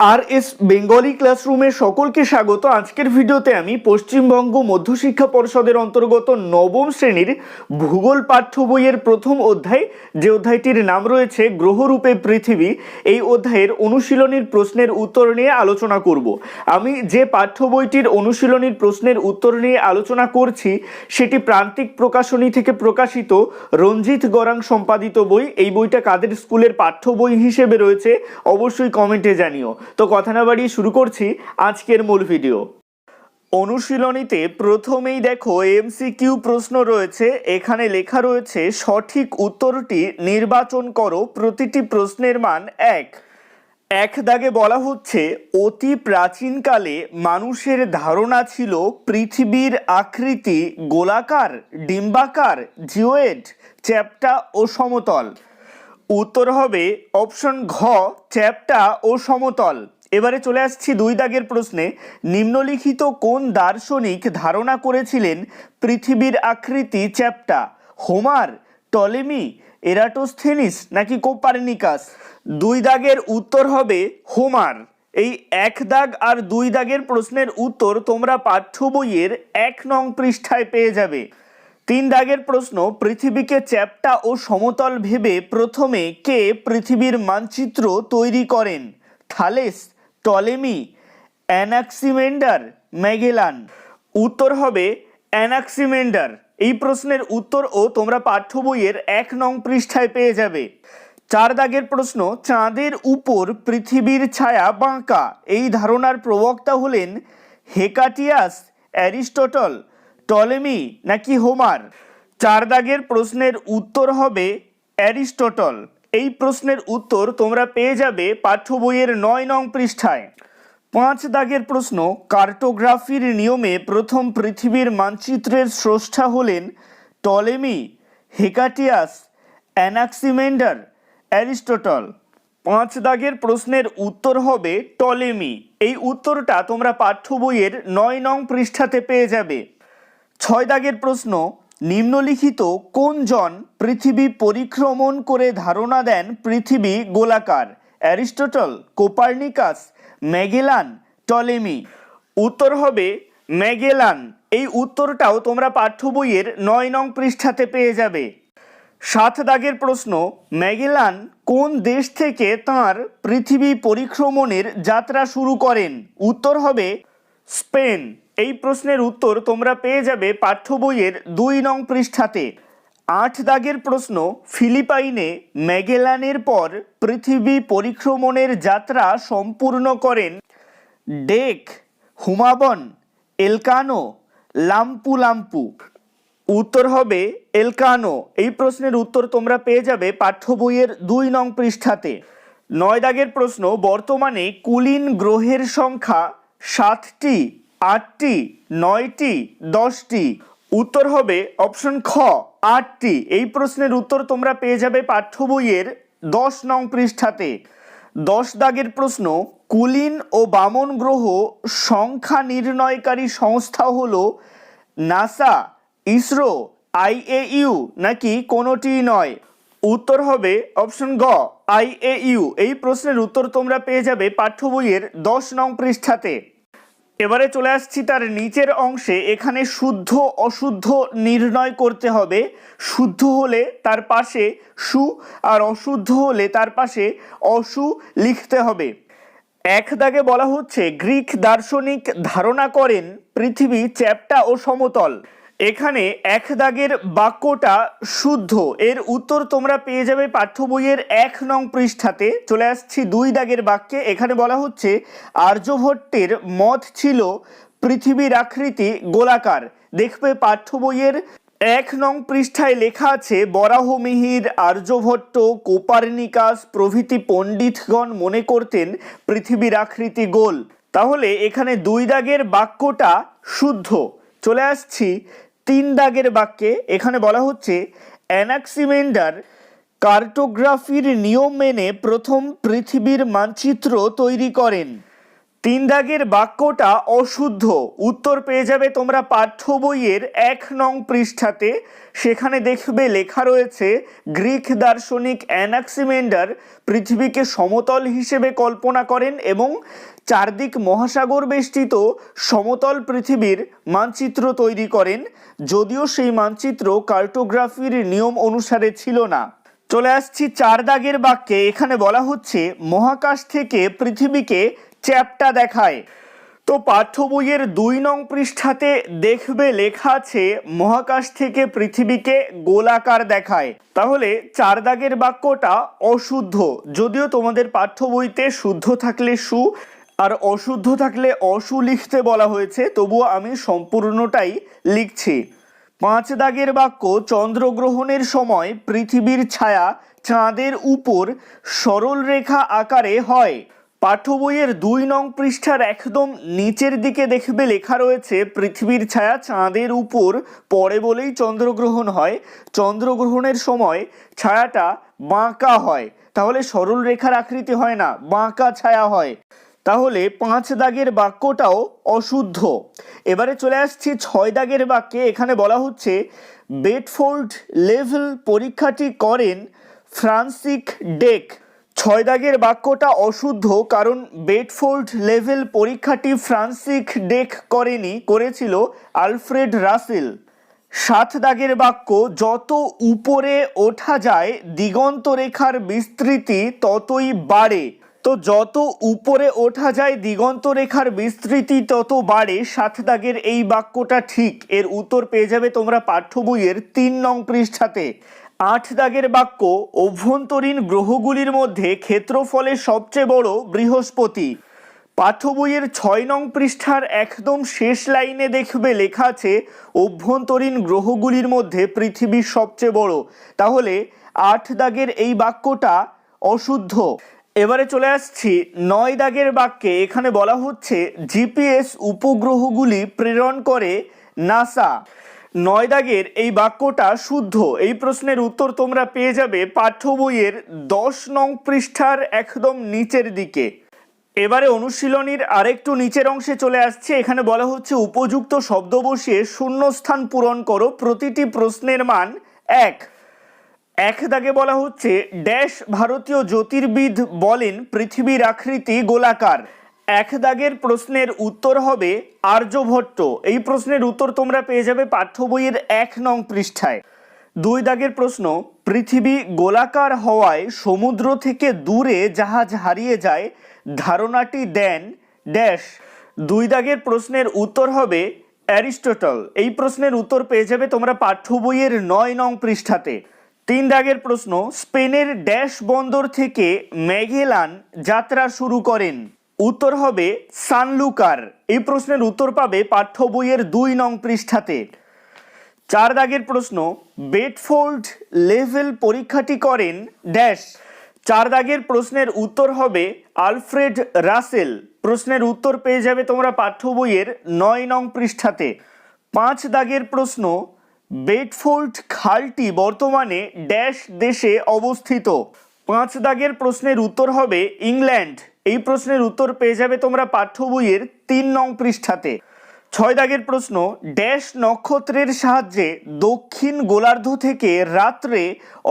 আর S Bengali ক্লাসরুমে সকলকে স্বাগত। আজকের ভিডিওতে আমি পশ্চিমবঙ্গ মধ্যশিক্ষা পরিষদের অন্তর্গত নবম শ্রেণির ভূগোল পাঠ্য বইয়ের প্রথম অধ্যায়, যে অধ্যায়টির নাম রয়েছে গ্রহরূপে পৃথিবী, এই অধ্যায়ের অনুশীলনীর প্রশ্নের উত্তর নিয়ে আলোচনা করব। আমি যে পাঠ্য বইটির অনুশীলনীর প্রশ্নের উত্তর নিয়ে আলোচনা করছি, সেটি প্রান্তিক প্রকাশনী থেকে প্রকাশিত রঞ্জিত গরাং সম্পাদিত বই। এই বইটা কাদের স্কুলের পাঠ্য বই হিসেবে রয়েছে, অবশ্যই কমেন্টে জানিও। তো কথা না বাড়িয়ে শুরু করছি আজকের মূল ভিডিও অনুশীলনীতে প্রথমেই দেখো এমসিকিউ প্রশ্ন রয়েছে, এখানে লেখা রয়েছে, সঠিক উত্তরটি নির্বাচন করো, প্রতিটি প্রশ্নের মান এক। এক দাগে বলা হচ্ছে, অতি প্রাচীনকালে মানুষের ধারণা ছিল পৃথিবীর আকৃতি গোলাকার, ডিম্বাকার জিওয়েড চ্যাপ্টা ও সমতল। উত্তর হবে অপশন ঘ, চ্যাপ্টা ও সমতল। এবারে চলে আসছি দুই দাগের প্রশ্নে। নিম্নলিখিত কোন দার্শনিক ধারণা করেছিলেন পৃথিবীর আকৃতি চ্যাপ্টা? হোমার, টলেমি, এরাটোস্থেনিস নাকি কোপার্নিকাস? দুই দাগের উত্তর হবে হোমার। এই এক দাগ আর দুই দাগের প্রশ্নের উত্তর তোমরা পাঠ্য বইয়ের এক নং পৃষ্ঠায় পেয়ে যাবে। তিন দাগের প্রশ্ন, পৃথিবীকে চ্যাপ্টা ও সমতল ভেবে প্রথমে কে পৃথিবীর মানচিত্র তৈরি করেন? Thales, Ptolemy, Anaximander, Magellan. উত্তর হবে অ্যানাক্সিমেন্ডার। এই প্রশ্নের উত্তর ও তোমরা পাঠ্য বইয়ের এক নং পৃষ্ঠায় পেয়ে যাবে। চার দাগের প্রশ্ন, চাঁদের উপর পৃথিবীর ছায়া বাঁকা? এই ধারণার প্রবক্তা হলেন হেকাটিয়াস অ্যারিস্টটল। টলেমি নাকি হোমার? চার দাগের প্রশ্নের উত্তর হবে অ্যারিস্টটল। এই প্রশ্নের উত্তর তোমরা পেয়ে যাবে পাঠ্য বইয়ের নয় নং পৃষ্ঠায়। পাঁচ দাগের প্রশ্ন, কার্টোগ্রাফির নিয়মে প্রথম পৃথিবীর মানচিত্রের স্রষ্টা হলেন টলেমি, হেকাটিয়াস, অ্যানাক্সিমেন্ডার, অ্যারিস্টটল। পাঁচ দাগের প্রশ্নের উত্তর হবে টলেমি। এই উত্তরটা তোমরা পাঠ্য বইয়ের নয় নং পৃষ্ঠাতে পেয়ে যাবে। ছয় দাগের প্রশ্ন, নিম্নলিখিত কোন জন পৃথিবী পরিক্রমণ করে ধারণা দেন পৃথিবী গোলাকার? Aristotle, Copernicus, Magellan, Ptolemy. উত্তর হবে ম্যাগেলান। এই উত্তরটাও তোমরা পাঠ্য বইয়ের নয় নং পৃষ্ঠাতে পেয়ে যাবে। সাত দাগের প্রশ্ন, ম্যাগেলান কোন দেশ থেকে তার পৃথিবী পরিক্রমণের যাত্রা শুরু করেন? উত্তর হবে স্পেন। এই প্রশ্নের উত্তর তোমরা পেয়ে যাবে পাঠ্য বইয়ের দুই নং পৃষ্ঠাতে। আট দাগের প্রশ্ন, ফিলিপাইনে ম্যাগেলানের পর পৃথিবী পরিক্রমণের যাত্রা সম্পূর্ণ করেন ডেক, হুমাবন, এলকানো লাম্পু লাম্পু উত্তর হবে এলকানো। এই প্রশ্নের উত্তর তোমরা পেয়ে যাবে পাঠ্য বইয়ের দুই নং পৃষ্ঠাতে। নয় দাগের প্রশ্ন, বর্তমানে কুলিন গ্রহের সংখ্যা সাতটি। আটটি, নয়টি, দশটি? উত্তর হবে অপশন খ, আটটি। এই প্রশ্নের উত্তর তোমরা পেয়ে যাবে পাঠ্য বইয়ের দশ নং পৃষ্ঠাতে। দশ দাগের প্রশ্ন, কুলিন ও বামন গ্রহ সংখ্যা নির্ণয়কারী সংস্থা হল নাসা, ইসরো আইএইউ নাকি কোনোটি নয়? উত্তর হবে অপশন গ আইএইউ এই প্রশ্নের উত্তর তোমরা পেয়ে যাবে পাঠ্য বইয়ের দশ নং পৃষ্ঠাতে। এবারে চলে আসছি তার নিচের অংশে। এখানে শুদ্ধ, অশুদ্ধ নির্ণয় করতে হবে। শুদ্ধ হলে তার পাশে সু আর অশুদ্ধ হলে তার পাশে অসু লিখতে হবে। এক দাগে বলা হচ্ছে, গ্রিক দার্শনিক ধারণা করেন পৃথিবী চ্যাপ্টা ও সমতল। এখানে এক দাগের বাক্যটা শুদ্ধ। এর উত্তর তোমরা পেয়ে যাবে পাঠ্য বইয়ের এক নং পৃষ্ঠাতে। চলে আসছি দুই দাগের বাক্যে। এখানে বলা হচ্ছে, আর্যভট্টের মত ছিল পৃথিবীর আকৃতি গোলাকার। দেখবে পাঠ্য বইয়ের এক নং পৃষ্ঠায় লেখা আছে, বরাহমিহির আর্যভট্ট কোপার্নিকাস প্রভৃতি পণ্ডিতগণ মনে করতেন পৃথিবীর আকৃতি গোল। তাহলে এখানে দুই দাগের বাক্যটা শুদ্ধ। চলে আসছি তিন দাগের বাক্যে এখানে বলা হচ্ছে, অ্যানাক্সিমেন্ডার কার্টোগ্রাফির নিয়ম মেনে প্রথম পৃথিবীর মানচিত্র তৈরি করেন। তিন দাগের বাক্যটা অশুদ্ধ। উত্তর পেয়ে যাবে তোমরা পাঠ্য বইয়ের এক নং পৃষ্ঠাতে। সেখানে দেখবে লেখা রয়েছে, গ্রিক দার্শনিক অ্যানাক্সিমেন্ডার পৃথিবীকে সমতল হিসেবে কল্পনা করেন এবং চারদিক মহাসাগর বেষ্টিত সমতল পৃথিবীর মানচিত্র তৈরি করেন। যদিও সেই মানচিত্র কার্টোগ্রাফির নিয়ম অনুসারে ছিল না। চলে আসছি চার দাগের বাক্যে। এখানে বলা হচ্ছে, মহাকাশ থেকে পৃথিবীকে চ্যাপ্টা দেখায়। তো পাঠ্য বইয়ের দুই নং পৃষ্ঠাতে দেখবে লেখা আছে, মহাকাশ থেকে পৃথিবীকে গোলাকার দেখায়। তাহলে চার দাগের বাক্যটা অশুদ্ধ। যদিও তোমাদের পাঠ্য বইতে শুদ্ধ থাকলে সু, আর অশুদ্ধ থাকলে অসু লিখতে বলা হয়েছে, তবুও আমি সম্পূর্ণটাই লিখছি। পাঁচ দাগের বাক্য, চন্দ্রগ্রহণের সময় পৃথিবীর ছায়া চাঁদের উপর সরল রেখা আকারে হয়। পাঠ্য বইয়ের দুই নং পৃষ্ঠার একদম নিচের দিকে দেখবে লেখা রয়েছে, পৃথিবীর ছায়া চাঁদের উপর পড়ে বলেই চন্দ্রগ্রহণ হয়। চন্দ্রগ্রহণের সময় ছায়াটা বাঁকা হয়। তাহলে সরল রেখার আকৃতি হয় না, বাঁকা ছায়া হয়। তাহলে পাঁচ দাগের বাক্যটাও অশুদ্ধ। এবারে চলে আসছি ছয় দাগের বাক্যে, এখানে বলা হচ্ছে বেডফোল্ড লেভেল পরীক্ষাটি করেন ফ্রান্সিক ডেক। ছয় দাগের বাক্যটা অশুদ্ধ, কারণ বেডফোর্ড লেভেল পরীক্ষাটি ফ্রান্সিক ডেক করেনি, করেছিল আলফ্রেড রাসেল। সাত দাগের বাক্য, যত উপরে ওঠা যায়, দিগন্ত রেখার বিস্তৃতি ততই বাড়ে। তো যত উপরে ওঠা যায়, দিগন্ত রেখার বিস্তৃতি তত বাড়ে। সাত দাগের এই বাক্যটা ঠিক। এর উত্তর পেয়ে যাবে তোমরা পাঠ্য বইয়ের তিন নং পৃষ্ঠাতে। আট দাগের বাক্য, অভ্যন্তরীণ গ্রহগুলির মধ্যে ক্ষেত্রফলে সবচেয়ে বড় বৃহস্পতি। পাঠ্য বইয়ের ছয় নং পৃষ্ঠার একদম শেষ লাইনে দেখবে লেখা আছে, অভ্যন্তরীণ গ্রহগুলির মধ্যে পৃথিবীর সবচেয়ে বড়। তাহলে আট দাগের এই বাক্যটা অশুদ্ধ। এবারে চলে আসছি নয় দাগের বাক্যে। এখানে বলা হচ্ছে, জিপিএস উপগ্রহগুলি প্রেরণ করে নাসা। নয় দাগের এই বাক্যটা শুদ্ধ। এই প্রশ্নের উত্তর তোমরা পেয়ে যাবে পাঠ্য বইয়ের দশ নং পৃষ্ঠার একদম নিচের দিকে। এবারে অনুশীলনীর আরেকটু নিচের অংশে চলে আসছে। এখানে বলা হচ্ছে, উপযুক্ত শব্দ বসিয়ে শূন্যস্থান পূরণ করো। প্রতিটি প্রশ্নের মান এক। এক দাগে বলা হচ্ছে, ড্যাশ ভারতীয় জ্যোতির্বিদ বলেন, পৃথিবীর আকৃতি গোলাকার। এক দাগের প্রশ্নের উত্তর হবে আর্যভট্ট। এই প্রশ্নের উত্তর তোমরা পেয়ে যাবে পাঠ্য বইয়ের এক নং পৃষ্ঠায়। দুই দাগের প্রশ্ন, পৃথিবী গোলাকার হওয়ায় সমুদ্র থেকে দূরে জাহাজ হারিয়ে যায়, ধারণাটি দেন ড্যাশ। দুই দাগের প্রশ্নের উত্তর হবে অ্যারিস্টটল। এই প্রশ্নের উত্তর পেয়ে যাবে তোমরা পাঠ্য বইয়ের নয় নং পৃষ্ঠাতে। তিন দাগের প্রশ্ন, স্পেনের ড্যাশ বন্দর থেকে ম্যাগেলান যাত্রা শুরু করেন। উত্তর হবে সানলুকার। এই প্রশ্নের উত্তর পাবে পাঠ্য বইয়ের দুই নং পৃষ্ঠাতে। চার দাগের প্রশ্ন বেডফোল্ড লেভেল পরীক্ষাটি করেন ড্যাশ। চার দাগের প্রশ্নের উত্তর হবে আলফ্রেড রাসেল। প্রশ্নের উত্তর পেয়ে যাবে তোমরা পাঠ্য বইয়ের নয় নং পৃষ্ঠাতে। পাঁচ দাগের প্রশ্ন বেডফোল্ড খালটি বর্তমানে ড্যাশ দেশে অবস্থিত। পাঁচ দাগের প্রশ্নের উত্তর হবে ইংল্যান্ড। এই প্রশ্নের উত্তর পেয়ে যাবে তোমরা পাঠ্য বইয়ের তিন নং পৃষ্ঠাতে। ছয় দাগের প্রশ্ন, ড্যাশ নক্ষত্রের সাহায্যে দক্ষিণ গোলার্ধ থেকে রাত্রে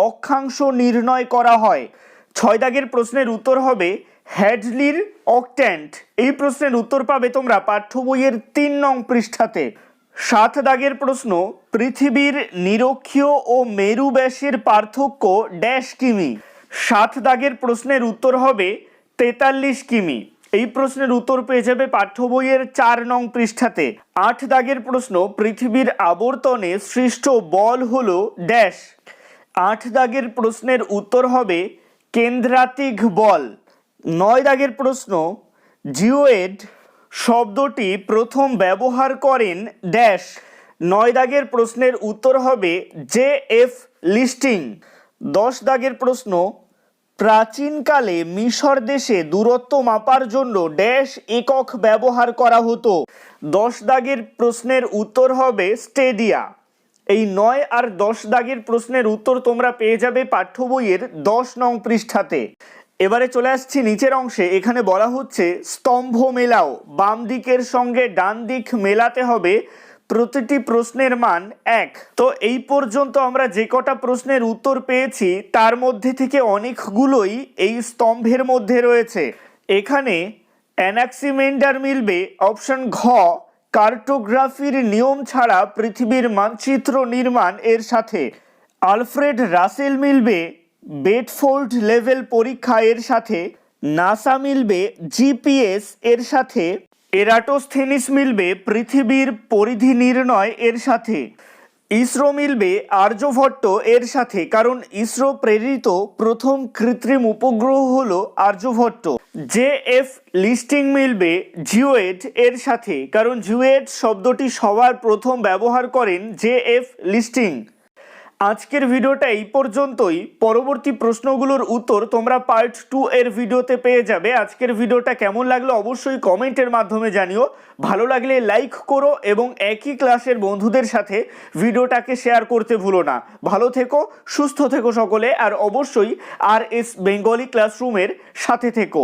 অক্ষাংশ নির্ণয় করা হয়। ছয় দাগের প্রশ্নের উত্তর হবে হ্যাডলির অকট্যান্ট। এই প্রশ্নের উত্তর পাবে তোমরা পাঠ্য বইয়ের তিন নং পৃষ্ঠাতে। সাত দাগের প্রশ্ন, পৃথিবীর নিরক্ষীয় ও মেরু ব্যাসের পার্থক্য ড্যাশ কিমি? সাত দাগের প্রশ্নের উত্তর হবে তেতাল্লিশ কিমি। এই প্রশ্নের উত্তর পেয়ে যাবে পাঠ্য বইয়ের চার নং পৃষ্ঠাতে। আট দাগের প্রশ্ন, পৃথিবীর আবর্তনে সৃষ্ট বল হলো ড্যাশ। আট দাগের প্রশ্নের উত্তর হবে কেন্দ্রাতিক বল। নয় দাগের প্রশ্ন, জিওয়েড শব্দটি প্রথম ব্যবহার করেন ড্যাশ। নয় দাগের প্রশ্নের উত্তর হবে জে এফ লিস্টিং। দশ দাগের প্রশ্ন প্রাচীনকালে মিশর দেশে দূরত্ব মাপার জন্য ড্যাশ একক ব্যবহার করা হতো। দশ দাগের প্রশ্নের উত্তর হবে স্টেডিয়া। এই নয় আর দশ দাগের প্রশ্নের উত্তর তোমরা পেয়ে যাবে পাঠ্য বইয়ের দশ নং পৃষ্ঠাতে। এবারে চলে আসছি নিচের অংশে। এখানে বলা হচ্ছে স্তম্ভ মেলাও। বাম দিকের সঙ্গে ডান দিক মেলাতে হবে প্রতিটি প্রশ্নের মান এক। তো এই পর্যন্ত আমরা যে কটা প্রশ্নের উত্তর পেয়েছি, তার মধ্যে থেকে অনেকগুলোই এই স্তম্ভের মধ্যে রয়েছে। এখানে অ্যানাক্সিমেন্ডার মিলবে অপশন ঘ, কার্টোগ্রাফির নিয়ম ছাড়া পৃথিবীর মানচিত্র নির্মাণ এর সাথে। আলফ্রেড রাসেল মিলবে বেডফোল্ড লেভেল পরীক্ষা এর সাথে। নাসা মিলবে জিপিএস এর সাথে। এরাটোস্থেনিস মিলবে পৃথিবীর পরিধি নির্ণয় এর সাথে। ইসরো মিলবে আর্যভট্ট এর সাথে, কারণ ইসরো প্রেরিত প্রথম কৃত্রিম উপগ্রহ হল আর্যভট্ট। জে এফ লিস্টিং মিলবে জিওয়েট এর সাথে, কারণ জিওয়েট শব্দটি সবার প্রথম ব্যবহার করেন জে এফ লিস্টিং। আজকের ভিডিওটা এই পর্যন্তই। পরবর্তী প্রশ্নগুলোর উত্তর তোমরা পার্ট টু এর ভিডিওতে পেয়ে যাবে। আজকের ভিডিওটা কেমন লাগল অবশ্যই কমেন্টের মাধ্যমে জানিও। ভালো লাগলে লাইক করো এবং একই ক্লাসের বন্ধুদের সাথে ভিডিওটাকে শেয়ার করতে ভুলো না। ভালো থেকো, সুস্থ থেকো সকলে, আর অবশ্যই আর এস বেঙ্গলি ক্লাসরুমের সাথে থেকো।